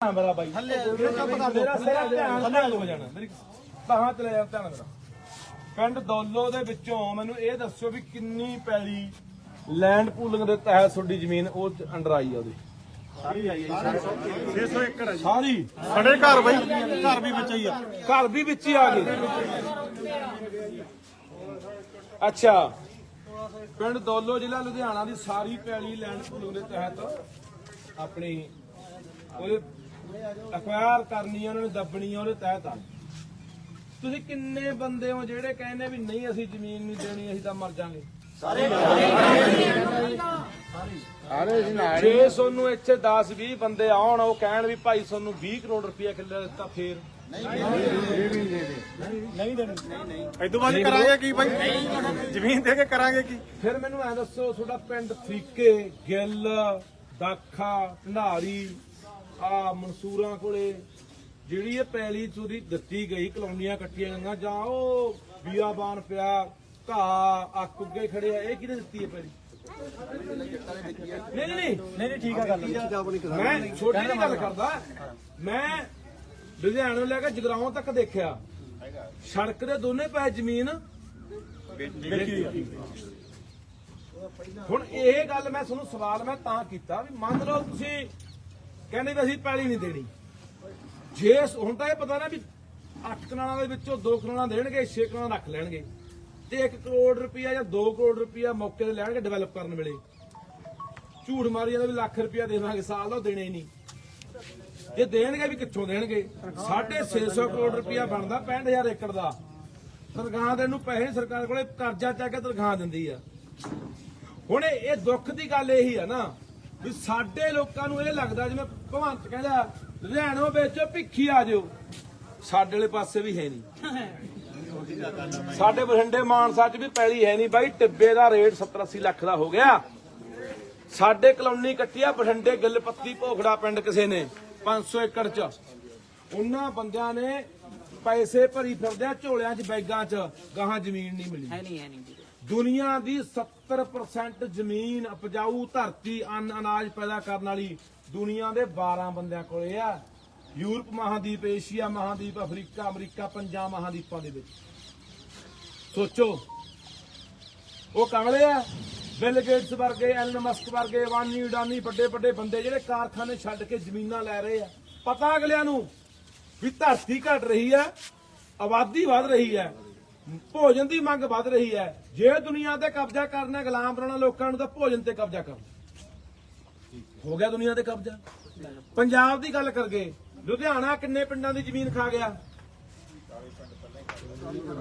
ਮੇਰਾ ਬਾਈ। ਮੇਰਾ ਸਿਰ ਧਿਆਨ ਧਿਆਨ ਹੋ ਜਾਣਾ। ਮੇਰੀ ਬਾਹਾਂ ਤੇ ਲੈ ਜਾ ਧਿਆਨ ਮੇਰਾ। ਪਿੰਡ ਦੋਲੋ ਦੇ ਵਿੱਚੋਂ ਮੈਨੂੰ ਇਹ ਦੱਸਿਓ ਵੀ ਕਿੰਨੀ ਪੈਲੀ ਲੈਂਡ ਪੂਲਿੰਗ ਦੇ ਤਹਿਤ ਤੁਹਾਡੀ ਜ਼ਮੀਨ ਉਹ ਚ ਅੰਡਰ ਆਈ ਆ ਉਹਦੀ। 600 ਏਕੜ ਹੈ ਜੀ। ਸਾਰੀ। ਸਾਡੇ ਘਰ ਬਈ ਘਰ ਵੀ ਵਿੱਚ ਹੀ ਆ। ਘਰ ਵੀ ਵਿੱਚ ਹੀ ਆ ਗਏ ਅੱਛਾ। ਪਿੰਡ ਦੋਲੋ ਜ਼ਿਲ੍ਹਾ ਲੁਧਿਆਣਾ ਦੀ ਸਾਰੀ ਪੈਲੀ ਲੈਂਡ ਪੂਲਿੰਗ ਦੇ ਤਹਿਤ ਆਪਣੀ ਉਹਦੇ ਅਕਵਾਇਰ ਕਰਨੀ ਆ ਉਹਨਾਂ ਨੇ ਦੱਬਣੀ ਆ ਉਹਦੇ ਤਹਿਤ ਆ। ਤੁਸੀਂ ਕਿੰਨੇ ਬੰਦੇ ਹੋ ਜਿਹੜੇ ਕਹਿੰਦੇ ਵੀ ਨਹੀਂ ਅਸੀਂ ਜ਼ਮੀਨ ਨਹੀਂ ਦੇਣੀ ਅਸੀਂ ਤਾਂ ਮਰ ਜਾਾਂਗੇ? ਸਾਰੇ ਜੇ ਤੁਹਾਨੂੰ ਇੱਥੇ 10 20 ਬੰਦੇ ਆਉਣ ਉਹ ਕਹਿਣ ਵੀ ਭਾਈ ਤੁਹਾਨੂੰ 20 ਕਰੋੜ ਰੁਪਇਆ ਕਿੱਲੇ ਦਿੱਤਾ ਫੇਰ? ਇਦੋਂ ਬਾਅਦ ਕਰਾਂਗੇ ਕੀ ਬਾਈ? ਜ਼ਮੀਨ ਦੇ ਕੇ ਕਰਾਂਗੇ ਕੀ? ਫਿਰ ਮੈਨੂੰ ਐ ਦੱਸੋ ਤੁਹਾਡਾ ਪਿੰਡ ਫਰੀਕੇ ਗਿੱਲ ਦਾਖਾ ਢੰਡਾਰੀ ਆ ਮਨਸੂਰਾਂ ਕੋਲੇ ਜਿਹੜੀ ਇਹ ਪੈਲੀ ਚੋਰੀ ਦਿੱਤੀ ਗਈ, ਕਲੋਨੀਆਂ ਕੱਟੀਆਂ ਗਈਆਂ, ਜਾਂ ਉਹ ਬੀਆਬਾਨ ਪਿਆ, ਘਾਹ, ਅੱਕ ਉੱਗੇ ਖੜੇ ਆ, ਇਹ ਕਿਹਨੇ ਦਿੱਤੀ ਹੈ ਪੈਲੀ? ਨਹੀਂ ਨਹੀਂ ਨਹੀਂ ਨਹੀਂ ਠੀਕ ਆ ਗੱਲ। ਮੈਂ ਛੋਟੀ ਜਿਹੀ ਗੱਲ ਕਰਦਾ, ਮੈਂ ਲੁਧਿਆਣੇ ਲੈ ਕੇ ਜਗਰਾਉਂ ਤੱਕ ਦੇਖਿਆ। ਸੜਕ ਦੇ ਦੋਨੇ ਪਾਸੇ ਜ਼ਮੀਨ ਹੁਣ ਇਹ ਗੱਲ ਮੈਂ ਤੁਹਾਨੂੰ ਸਵਾਲ ਮੈਂ ਤਾਂ ਕੀਤਾ ਵੀ ਮੰਨ ਲਓ ਤੁਸੀਂ ਕਹਿੰਦੇ ਵੀ ਅਸੀਂ ਪੈਲੀ ਨਹੀਂ ਦੇਣੀ। ਜੇ ਹੁਣ ਤਾਂ ਇਹ ਪਤਾ ਨਾ ਵੀ 8 ਕਨਾਲਾਂ ਦੇ ਵਿੱਚੋਂ 2 ਕਨਾਲਾਂ ਦੇਣਗੇ 6 ਕਨਾਲਾਂ ਰੱਖ ਲੈਣਗੇ। ਤੇ 1 ਕਰੋੜ ਰੁਪਇਆ ਜਾਂ 2 ਕਰੋੜ ਰੁਪਇਆ ਮੌਕੇ ਤੇ ਲੈਣਗੇ ਡਿਵੈਲਪ ਕਰਨ ਵੇਲੇ। ਝੂਠ ਮਾਰੀ ਜਾਂਦਾ ਵੀ ਲੱਖ ਰੁਪਇਆ ਦੇਵਾਂਗੇ, ਸਾਲ ਦਾ ਉਹ ਦੇਣੇ ਹੀ ਨਹੀਂ। ਜੇ ਦੇਣਗੇ ਵੀ ਕਿੱਥੋਂ ਦੇਣਗੇ? 650 ਕਰੋੜ ਰੁਪਇਆ ਬਣਦਾ 65000 ਏਕੜ ਦਾ। ਸਰਕਾਰ ਦੇ ਨੂੰ ਪੈਸੇ ਸਰਕਾਰ ਕੋਲੇ ਕਰਜ਼ਾ ਚੱਕ ਕੇ ਤਨਖਾਹ ਦਿੰਦੀ ਆ। ਹੁਣ ਇਹ ਇਹ ਦੁੱਖ ਦੀ ਗੱਲ ਇਹੀ ਆ ਨਾ। ਵੀ ਸਾਡੇ ਲੋਕਾਂ ਨੂੰ ਇਹ ਲੱਗਦਾ ਜਿਵੇਂ ਭਗਵੰਤ ਕਹਿੰਦਾ ਲੁਧਿਆਣੋਂ ਵੇਚੋ, ਭਿੱਖੀ ਆ ਜਾਓ। ਸਾਡੇ ਵਾਲੇ ਪਾਸੇ ਵੀ ਹੈ ਨਹੀਂ। ਸਾਡੇ ਬਠਿੰਡੇ ਮਾਨਸਾ 'ਚ ਵੀ ਪੈਲੀ ਹੈ ਨਹੀਂ ਬਾਈ, ਟਿੱਬੇ ਦਾ ਰੇਟ 70 80 ਲੱਖ ਦਾ ਹੋ ਗਿਆ। ਸਾਡੇ ਕਲੋਨੀ ਕੱਟੀ ਆ ਬਠਿੰਡੇ ਗਿੱਲਪੱਤੀ ਭੋਖੜਾ ਪਿੰਡ ਕਿਸੇ ਨੇ 500 ਏਕੜ 'ਚ। ਉਹਨਾਂ ਬੰਦਿਆਂ ਨੇ ਪੈਸੇ ਭਰੀ ਫਿਰਦੇ ਆ ਝੋਲਿਆਂ 'ਚ, ਬੈਗਾਂ 'ਚ, ਗਾਹਾਂ ਜ਼ਮੀਨ ਨਹੀਂ ਮਿਲੀ। ਹੈ ਨਹੀਂ ਹੈ ਨਹੀਂ। ਦੁਨੀਆ ਦੀ 70% ਜ਼ਮੀਨ ਉਪਜਾਊ ਧਰਤੀ ਅੰਨ ਅਨਾਜ ਪੈਦਾ ਕਰਨ ਵਾਲੀ ਦੁਨੀਆ ਦੇ 12 ਬੰਦਿਆਂ ਕੋਲੇ ਆ। ਯੂਰਪ ਮਹਾਦੀਪ, ਏਸ਼ੀਆ ਮਹਾਦੀਪ, ਅਫਰੀਕਾ, ਅਮਰੀਕਾ, ਪੰਜਾਂ ਮਹਾਦੀਪਾਂ ਦੇ ਵਿੱਚ। ਸੋਚੋ, ਉਹ ਕਮਲੇ ਆ? ਬਿਲ ਗੇਟਸ ਵਰਗੇ ਐਲਨ ਮਸਕ ਵਰਗੇ, ਵਾਨੀ ਉਡਾਨੀ ਵੱਡੇ ਵੱਡੇ ਬੰਦੇ ਜਿਹੜੇ ਕਾਰਖਾਨੇ ਛੱਡ ਕੇ ਜ਼ਮੀਨਾਂ ਲੈ ਰਹੇ ਆ। ਪਤਾ ਅਗਲਿਆਂ ਨੂੰ ਵੀ ਧਰਤੀ ਘਟ ਰਹੀ ਹੈ ਆਬਾਦੀ ਵਧ ਰਹੀ ਹੈ ਭੋਜਨ ਦੀ ਮੰਗ ਵੱਧ ਰਹੀ ਹੈ। ਜੇ ਦੁਨੀਆ ਤੇ ਕਬਜ਼ਾ ਕਰਨਾ ਗੁਲਾਮ ਬਣਾਉਣਾ ਲੋਕਾਂ ਨੂੰ, ਤਾਂ ਭੋਜਨ ਤੇ ਕਬਜ਼ਾ ਕਰ ਹੋ ਗਿਆ ਦੁਨੀਆ ਤੇ ਕਬਜ਼ਾ? ਪੰਜਾਬ ਦੀ ਗੱਲ ਕਰਗੇ, ਲੁਧਿਆਣਾ ਕਿੰਨੇ ਪਿੰਡਾਂ ਦੀ ਜ਼ਮੀਨ ਖਾ ਗਿਆ?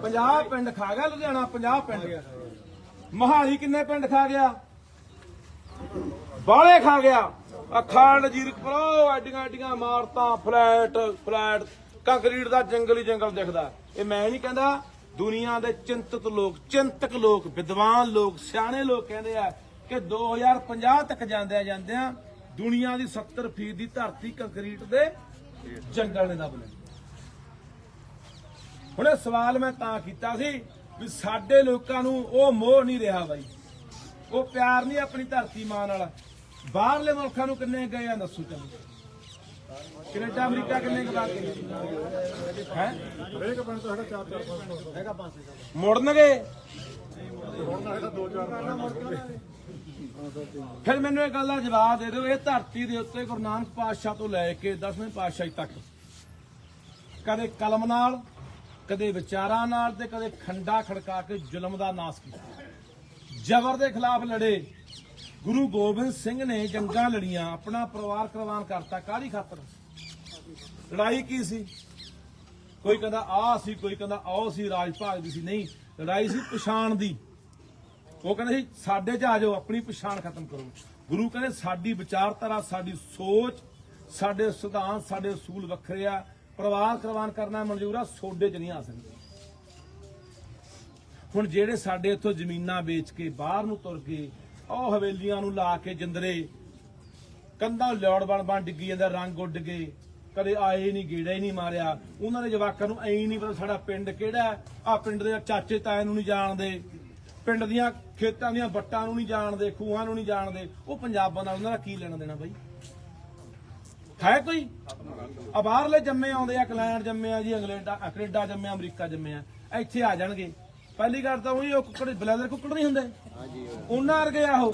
50 ਪਿੰਡ ਖਾ ਗਿਆ ਲੁਧਿਆਣਾ 50 ਪਿੰਡ। ਮਹਾਲੀ ਕਿੰਨੇ ਪਿੰਡ ਖਾ ਗਿਆ? ਬਾਲੇ ਖਾ ਗਿਆ। ਅਖਾਂਡ ਜੀਰਕਪੁਰੋ ਐਡੀਆਂ ਐਡੀਆਂ ਇਮਾਰਤਾਂ, ਫਲੈਟ ਫਲੈਟ। ਕੰਕਰੀਟ ਦਾ ਜੰਗਲ ਹੀ ਜੰਗਲ ਦਿਖਦਾ। ਇਹ ਮੈਂ ਨਹੀਂ ਕਹਿੰਦਾ ਦੁਨੀਆ ਦੇ ਚਿੰਤਤ ਲੋਕ, ਚਿੰਤਕ ਲੋਕ, ਵਿਦਵਾਨ ਲੋਕ, ਸਿਆਣੇ ਲੋਕ ਕਹਿੰਦੇ ਆ ਕਿ 2050 ਤੱਕ ਜਾਂਦਿਆਂ ਜਾਂਦਿਆਂ ਦੁਨੀਆ ਦੀ 70% ਦੀ ਧਰਤੀ ਕੰਕਰੀਟ ਦੇ ਜੰਗਲ ਨੇ ਦੱਬ ਲੈਣੀ ਹੁਣ ਇਹ ਸਵਾਲ ਮੈਂ ਤਾਂ ਕੀਤਾ ਸੀ ਵੀ ਸਾਡੇ ਲੋਕਾਂ ਨੂੰ ਉਹ ਮੋਹ ਨਹੀਂ ਰਿਹਾ ਬਾਈ। ਉਹ ਪਿਆਰ ਨਹੀਂ ਆਪਣੀ ਧਰਤੀ ਮਾਂ ਨਾਲ ਬਾਹਰਲੇ ਮੁਲਕਾਂ ਨੂੰ ਕਿੰਨੇ ਗਏ ਆ ਦੱਸੋ ਚਲੋ। ਕੈਨੇਡਾ, ਅਮਰੀਕਾ ਕਿੰਨੇ ਕੁ ਬਾਤ ਹੈ? ਹਰੇਕ ਪਿੰਡ ਤੋਂ ਸਾਡਾ 4 4 500 ਹੈਗਾ 500 ਮੁੜਨਗੇ? ਹੁਣ ਦਾ 2 4 ਫਿਰ ਮੈਨੂੰ ਇਹ ਗੱਲ ਦਾ ਜਵਾਬ ਦੇ ਦਿਓ, ਇਹ ਧਰਤੀ ਦੇ ਉੱਤੇ ਗੁਰੂ ਨਾਨਕ ਪਾਤਸ਼ਾਹ ਤੋਂ ਲੈ ਕੇ 10ਵੇਂ ਪਾਤਸ਼ਾਹੀ ਤੱਕ। ਕਦੇ ਕਲਮ ਨਾਲ, ਕਦੇ ਵਿਚਾਰਾਂ ਨਾਲ ਤੇ ਕਦੇ ਖੰਡਾ ਖੜਕਾ ਕੇ ਜ਼ੁਲਮ ਦਾ ਨਾਸ ਕੀਤਾ। ਜ਼ਬਰ ਦੇ ਖਿਲਾਫ ਲੜੇ। ਗੁਰੂ ਗੋਬਿੰਦ ਸਿੰਘ ਨੇ ਜੰਗਾਂ ਲੜੀਆਂ, ਆਪਣਾ ਪਰਿਵਾਰ ਕੁਰਬਾਨ ਕਰਤਾ, ਕਾਹਦੀ ਖਾਤਰ? ਲੜਾਈ ਕੀ ਸੀ? ਕੋਈ ਕਹਿੰਦਾ ਆ ਸੀ, ਕੋਈ ਕਹਿੰਦਾ ਆਓ ਸੀ, ਰਾਜ ਭਾਗ ਦੀ ਸੀ। ਨਹੀਂ, ਲੜਾਈ ਸੀ ਪਛਾਣ ਦੀ। ਉਹ ਕਹਿੰਦੇ ਸੀ, ਸਾਡੇ ਚ ਆ ਜਾਓ, ਆਪਣੀ ਪਛਾਣ ਖਤਮ ਕਰੋ। ਗੁਰੂ ਕਹਿੰਦੇ, ਸਾਡੀ ਵਿਚਾਰਧਾਰਾ, ਸਾਡੀ ਸੋਚ, ਸਾਡੇ ਸਿਧਾਂਤ, ਸਾਡੇ ਅਸੂਲ ਵੱਖਰੇ ਆ। ਪਰਿਵਾਰ ਕੁਰਬਾਨ ਕਰਨਾ ਮਨਜ਼ੂਰ ਆ, ਸੋਡੇ ਚ ਨਹੀਂ ਆ ਸਕਦੇ। ਹੁਣ ਜਿਹੜੇ ਸਾਡੇ ਇੱਥੋਂ ਜ਼ਮੀਨਾਂ ਵੇਚ ਕੇ ਬਾਹਰ ਨੂੰ ਤੁਰ ਗਏ ਉਹ ਹਵੇਲੀਆਂ ਨੂੰ ਲਾ ਕੇ ਜਿੰਦਰੇ। ਕੰਧਾਂ ਲੋੜ ਬਣ ਬਣ ਡਿੱਗੀ ਜਾਂਦਾ ਰੰਗ ਉੱਡ ਗਏ। ਕਦੇ ਆਏ ਨਹੀਂ ਗੇੜਾ ਹੀ ਨਹੀਂ ਮਾਰਿਆ। ਉਹਨਾਂ ਦੇ ਜਵਾਕਾਂ ਨੂੰ ਐਂ ਨਹੀਂ ਪਤਾ ਸਾਡਾ ਪਿੰਡ ਕਿਹੜਾ ਆ ਪਿੰਡ ਦੇ ਚਾਚੇ ਤਾਏ ਨੂੰ ਨਹੀਂ ਜਾਣਦੇ। ਪਿੰਡ ਦੀਆਂ ਖੇਤਾਂ ਦੀਆਂ ਵੱਟਾਂ ਨੂੰ ਨਹੀਂ ਜਾਣਦੇ ਖੂਹਾਂ ਨੂੰ ਨਹੀਂ ਜਾਣਦੇ। ਉਹ ਪੰਜਾਬਾਂ ਨਾਲ ਉਹਨਾਂ ਦਾ ਕੀ ਲੈਣਾ ਦੇਣਾ ਬਾਈ? ਹੈ ਕੋਈ? ਆ ਬਾਹਰਲੇ ਜੰਮੇ ਆਉਂਦੇ ਆ ਇੰਗਲੈਂਡ ਜੰਮੇ ਆ ਜੀ ਇੰਗਲੈਂਡ ਆ, ਕੈਨੇਡਾ ਜੰਮੇ ਅਮਰੀਕਾ ਜੰਮੇ ਆ। ਇੱਥੇ ਆ ਜਾਣਗੇ। ਪਹਿਲੀ ਗੱਲ ਤਾਂ ਉਹੀ ਉਹ ਕੁੱਕੜ ਬਲੈਦਰ ਕੁੱਕੜ ਨਹੀਂ ਹੁੰਦੇ। ਹਾਂਜੀ ਉਹਨਾਂ ਵਰਗੇ ਆ ਉਹ।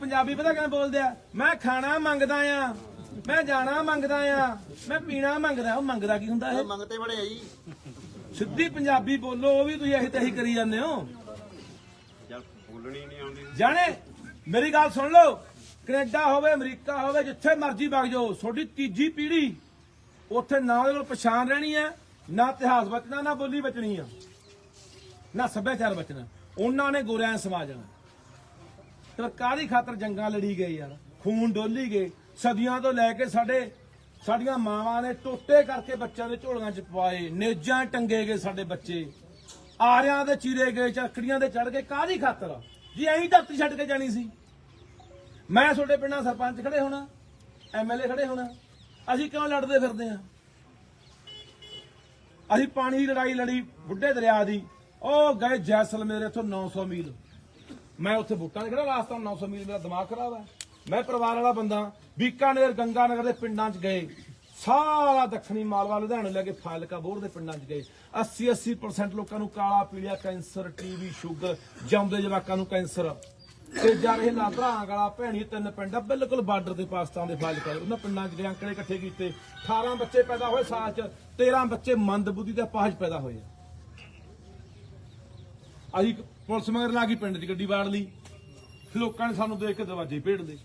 ਪੰਜਾਬੀ ਪਤਾ ਕਿਵੇਂ ਬੋਲਦੇ ਆ? ਮੈਂ ਖਾਣਾ ਮੰਗਦਾ ਆ ਮੈਂ ਜਾਣਾ ਮੰਗਦਾ ਆ ਮੈਂ ਪੀਣਾ ਮੰਗਦਾ ਉਹ ਮੰਗਦਾ ਕੀ ਹੁੰਦਾ ਇਹ? ਮੰਗਤੇ ਬੜੇ ਆ ਜੀ। ਸਿੱਧੀ ਪੰਜਾਬੀ ਬੋਲੋ ਉਹ ਵੀ ਤੁਸੀਂ ਇਹੀ ਤਹੀ ਕਰੀ ਜਾਂਦੇ ਹੋ। ਜਦ ਬੋਲਣੀ ਨਹੀਂ ਆਉਂਦੀ। ਜਾਣੇ ਮੇਰੀ ਗੱਲ ਸੁਣ ਲਓ। ਕੈਨੇਡਾ ਹੋਵੇ ਅਮਰੀਕਾ ਹੋਵੇ ਜਿੱਥੇ ਮਰਜ਼ੀ ਵਗ ਜਾਓ ਤੁਹਾਡੀ ਤੀਜੀ ਪੀੜ੍ਹੀ ਉੱਥੇ ਨਾ ਉਹਦੇ ਕੋਲ ਪਛਾਣ ਰਹਿਣੀ ਹੈ ਨਾ ਇਤਿਹਾਸ ਬਚਣਾ ਨਾ ਬੋਲੀ ਬਚਣੀ ਆ। ਨਾ ਸੱਭਿਆਚਾਰ ਬਚਣਾ, ਉਹਨਾਂ ਨੇ ਗੋਰਿਆਂ ਸਮਾਜਣਾ ਤੇ ਕਾਹਦੀ ਖਾਤਰ ਜੰਗਾਂ ਲੜੀ ਗਏ ਯਾਰ? ਖੂਨ ਡੋਲੀ ਗਏ। ਸਦੀਆਂ ਤੋਂ ਲੈ ਕੇ ਸਾਡੇ, ਸਾਡੀਆਂ ਮਾਵਾਂ ਨੇ ਟੋਟੇ ਕਰਕੇ ਬੱਚਿਆਂ ਦੇ ਝੋਲੀਆਂ ਚ ਪਵਾਏ, ਨੇਜਾਂ ਟੰਗੇ ਗਏ ਸਾਡੇ ਬੱਚੇ। ਆਰਿਆਂ ਦੇ ਚੀਰੇ ਗਏ ਚੱਕੜੀਆਂ ਦੇ ਚੜ ਗਏ, ਕਾਹਦੀ ਖਾਤਰ? ਜੀ ਐਂ ਧਰਤੀ ਛੱਡ ਕੇ ਜਾਣੀ ਸੀ। ਮੈਂ ਤੁਹਾਡੇ ਪਿੰਡਾਂ ਸਰਪੰਚ ਖੜੇ ਹੋਣਾ ਐਮਐਲਏ ਖੜੇ ਹੋਣਾ। ਅਸੀਂ ਕਿਉਂ ਲੜਦੇ ਫਿਰਦੇ ਆ? ਅਸੀਂ ਪਾਣੀ ਦੀ ਲੜਾਈ ਲੜੀ ਬੁੱਢੇ ਦਰਿਆ ਦੀ। ਉਹ ਗਏ ਜੈਸਲਮੇਰ ਇੱਥੋਂ 900 ਮੀਲ। ਮੈਂ ਉੱਥੇ ਬੂਟਾਂ ਦੇ ਖੜਾ ਰਾਸਤਾ 900 ਮੀਲ ਮੇਰਾ ਦਿਮਾਗ ਖਰਾਬ ਹੈ। ਮੈਂ ਪਰਿਵਾਰ ਵਾਲਾ ਬੰਦਾ, ਬੀਕਾਨੇਰ, ਗੰਗਾਨਗਰ ਦੇ ਪਿੰਡਾਂ 'ਚ ਗਏ। ਸਾਰਾ ਦੱਖਣੀ ਮਾਲਵਾ ਲੁਧਿਆਣੇ ਲੈ ਕੇ ਫਾਜ਼ਿਲਕਾ ਬੋਰ ਦੇ ਪਿੰਡਾਂ 'ਚ ਗਏ। 80 80% ਲੋਕਾਂ ਨੂੰ ਕਾਲਾ, ਪੀਲੀਆ, ਕੈਂਸਰ ਟੀਵੀ ਸ਼ੂਗਰ, ਜੰਮਦੇ ਜਵਾਕਾਂ ਨੂੰ ਕੈਂਸਰ। ਤੇ ਜਾ ਰਹੇ ਲਾਧਰਾਂ ਵਾਲਾ ਭੈਣੀ ਤਿੰਨ ਪਿੰਡ, ਬਿਲਕੁਲ ਬਾਰਡਰ ਦੇ ਪਾਕਿਸਤਾਨ ਦੇ ਫਾਜ਼ਿਲਕਾ ਦੇ। ਉਹਨਾਂ ਪਿੰਡਾਂ 'ਚ ਗਏ ਅੰਕੜੇ ਇਕੱਠੇ ਕੀਤੇ। 18 ਬੱਚੇ ਪੈਦਾ ਹੋਏ ਸਾਲ 'ਚ 13 ਬੱਚੇ ਮੰਦਬੁੱਧੀ ਦੇ ਅਪਾਹਜ ਪੈਦਾ ਹੋਏ ਅਸੀਂ ਪੁਲਿਸ ਮਗਰ ਲਾ ਕੇ ਪਿੰਡ 'ਚ ਗੱਡੀ ਵਾੜ ਲਈ। ਲੋਕਾਂ ਨੇ ਸਾਨੂੰ ਦੇਖ ਕੇ ਦਰਵਾਜ਼ੇ ਭੇੜ ਦੇ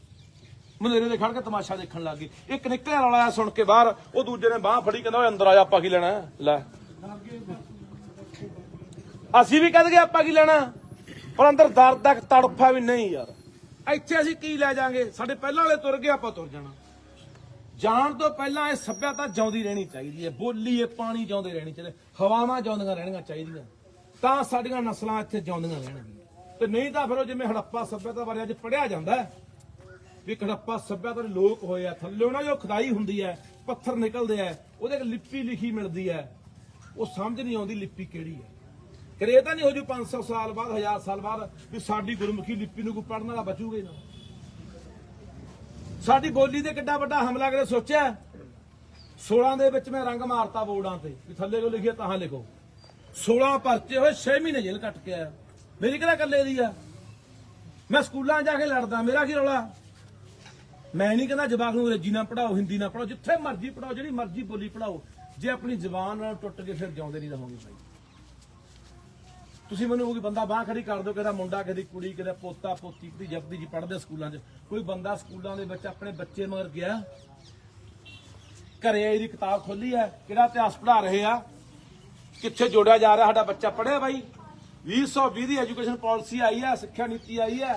ਮਨੇਰੇ ਦੇ ਖੜ ਕੇ ਤਮਾਸ਼ਾ ਦੇਖਣ ਲੱਗ ਗਏ। ਇੱਕ ਨਿਕਲਿਆ ਰੌਲਾ ਆਇਆ ਸੁਣ ਕੇ ਬਾਹਰ, ਉਹ ਦੂਜੇ ਨੇ ਬਾਹ ਫੜੀ, ਕਹਿੰਦਾ, ਓਏ, ਅੰਦਰ ਆ ਜਾ, ਆਪਾਂ ਕੀ ਲੈਣਾ ਲੈ। ਅਸੀਂ ਵੀ ਕਹਿੰਦੇ ਆਪਾਂ ਕੀ ਲੈਣਾ ਪਰ ਅੰਦਰ ਦਰਦ ਤੱਕ ਤੜਫਾ ਵੀ ਨਹੀਂ ਯਾਰ। ਇੱਥੇ ਅਸੀਂ ਕੀ ਲੈ ਜਾਾਂਗੇ? ਸਾਡੇ ਪਹਿਲਾਂ ਵਾਲੇ ਤੁਰ ਗਏ, ਆਪਾਂ ਤੁਰ ਜਾਣਾ। ਜਾਣ ਤੋਂ ਪਹਿਲਾਂ ਇਹ ਸੱਭਿਅਤਾ ਜਿਉਂਦੀ ਰਹਿਣੀ ਚਾਹੀਦੀ ਹੈ। ਬੋਲੀ ਇਹ ਪਾਣੀ ਜਿਉਂਦੇ ਰਹਿਣੀ ਚਾਹੀਦੇ ਹਵਾਵਾਂ ਜਿਉਂਦੀਆਂ ਰਹਿਣੀਆਂ ਚਾਹੀਦੀਆਂ। ਤਾਂ ਸਾਡੀਆਂ ਨਸਲਾਂ ਇੱਥੇ ਜਿਉਂਦੀਆਂ ਰਹਿਣਗੀਆਂ। ਤੇ ਨਹੀਂ ਤਾਂ ਫਿਰ ਉਹ ਜਿਵੇਂ ਹੜੱਪਾ ਸੱਭਿਅਤਾ ਬਾਰੇ ਅੱਜ ਪੜਿਆ ਜਾਂਦਾ ਹੈ ਵੀ ਹੜੱਪਾ ਸੱਭਿਅਤਾ ਦੇ ਲੋਕ ਹੋਏ ਆ, ਥੱਲੇ ਉਹਨਾਂ ਜੋ ਖੁਦਾਈ ਹੁੰਦੀ ਹੈ, ਪੱਥਰ ਨਿਕਲਦੇ ਆ, ਉਹਦੇ ਇੱਕ ਲਿਪੀ ਲਿਖੀ ਮਿਲਦੀ ਹੈ। ਉਹ ਸਮਝ ਨਹੀਂ ਆਉਂਦੀ ਲਿਪੀ ਕਿਹੜੀ ਹੈ। ਕਰੇ ਇਹ ਤਾਂ ਨਹੀਂ ਹੋ ਜੂ 500 ਸਾਲ ਬਾਅਦ 1000 ਸਾਲ ਬਾਅਦ ਵੀ ਸਾਡੀ ਗੁਰਮੁਖੀ ਲਿਪੀ ਨੂੰ ਕੋਈ ਪੜਨ ਵਾਲਾ ਬਚੂਗਾ ਹੀ ਨਾ। ਸਾਡੀ ਬੋਲੀ ਤੇ ਕਿੱਡਾ ਵੱਡਾ ਹਮਲਾ ਕਰੇ ਸੋਚਿਆ? 16 ਦੇ ਵਿੱਚ ਮੈਂ ਰੰਗ ਮਾਰਤਾ ਬੋਰਡਾਂ ਤੇ, ਵੀ ਥੱਲੇ ਕੋ ਲਿਖਿਆ ਤਾਂ ਲਿਖੋ। 16 ਪਰਚੇ ਹੋਏ 6 ਮਹੀਨੇ ਜੇਲ੍ਹ ਕੱਟ ਕੇ ਆਇਆ। ਮੇਰੀ ਕਿਹੜਾ ਇਕੱਲੇ ਦੀ ਆ? ਮੈਂ ਸਕੂਲਾਂ ਜਾ ਕੇ ਲੜਦਾ, ਮੇਰਾ ਕੀ ਰੌਲਾ? ਮੈਂ ਨਹੀਂ ਕਹਿੰਦਾ ਜਵਾਕ ਨੂੰ ਅੰਗਰੇਜ਼ੀ ਨਾ ਪੜਾਓ ਹਿੰਦੀ ਨਾ ਪੜਾਓ ਜਿੱਥੇ ਮਰਜ਼ੀ ਪੜਾਓ ਜਿਹੜੀ ਮਰਜ਼ੀ ਬੋਲੀ ਪੜਾਓ ਜੇ ਆਪਣੀ ਜ਼ਬਾਨ ਨਾਲ ਟੁੱਟ ਕੇ ਫਿਰ ਜਿਉਂਦੇ ਨਹੀਂ ਰਹੋਗੇ ਭਾਈ। ਤੁਸੀਂ ਮੈਨੂੰ ਕੋਈ ਬੰਦਾ ਬਾਹ ਖੜੀ ਕਰ ਦਿਓ ਕਿਹਦਾ ਮੁੰਡਾ ਕਿਹਦੀ ਕੁੜੀ ਕਿਹਦਾ ਪੋਤਾ, ਪੋਤੀ ਕਿਹਦੀ ਜਪਦੀ ਜੀ ਪੜਦੇ ਸਕੂਲਾਂ 'ਚ। ਕੋਈ ਬੰਦਾ ਸਕੂਲਾਂ ਦੇ ਵਿੱਚ ਆਪਣੇ ਬੱਚੇ ਮਗਰ ਗਿਆ, ਘਰੇ ਇਹਦੀ ਕਿਤਾਬ ਖੋਲੀ ਹੈ, ਕਿਹੜਾ ਇਤਿਹਾਸ ਪੜ੍ਹਾ ਰਹੇ ਆ ਕਿੱਥੇ ਜੋੜਿਆ ਜਾ ਰਿਹਾ ਸਾਡਾ ਬੱਚਾ? ਪੜਿਆ ਬਾਈ। 2020 ਦੀ ਐਜੂਕੇਸ਼ਨ ਪਾਲਿਸੀ ਆਈ ਹੈ ਸਿੱਖਿਆ ਨੀਤੀ ਆਈ ਹੈ।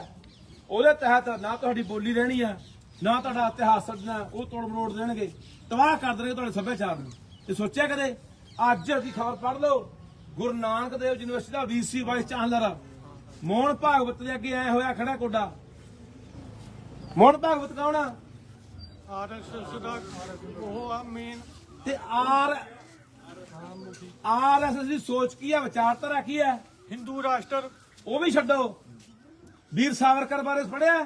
ਉਹਦੇ ਤਹਿਤ ਨਾ ਤੁਹਾਡੀ ਬੋਲੀ ਰਹਿਣੀ ਆ ਨਾ ਤੁਹਾਡਾ ਇਤਿਹਾਸ ਛੱਡਣਾ ਉਹ ਤੋੜ ਮਰੋੜ ਦੇਣਗੇ। ਤਬਾਹ ਕਰ ਦੇਣਗੇ ਤੁਹਾਡੇ ਸੱਭਿਆਚਾਰ ਨੂੰ। ਤੇ ਸੋਚਿਆ ਕਦੇ? ਅੱਜ ਦੀ ਖਬਰ ਪੜ੍ਹ ਲਓ ਗੁਰੂ ਨਾਨਕ ਦੇਵ ਯੂਨੀਵਰਸਿਟੀ ਦਾ VC vice chancellor Mohan Bhagwat ਦੇ ਅੱਗੇ ਐ ਹੋਇਆ ਖੜਾ ਕੋਡਾ ਮੋਹਨ ਭਾਗਵਤ ਕੌਣ ਆ? ਆਰਐਸਐਸ ਦਾ ਉਹ ਆ ਮੇਨ ਤੇ ਆਰ ਆਰਐਸਐਸ ਦੀ ਸੋਚ ਕੀ ਹੈ ਵਿਚਾਰਧਾਰਾ ਕੀ ਹੈ ਹਿੰਦੂ ਰਾਸ਼ਟਰ। ਉਹ ਵੀ ਛੱਡੋ। ਵੀਰ ਸਾਵਰਕਰ ਬਾਰੇ ਪੜਿਆ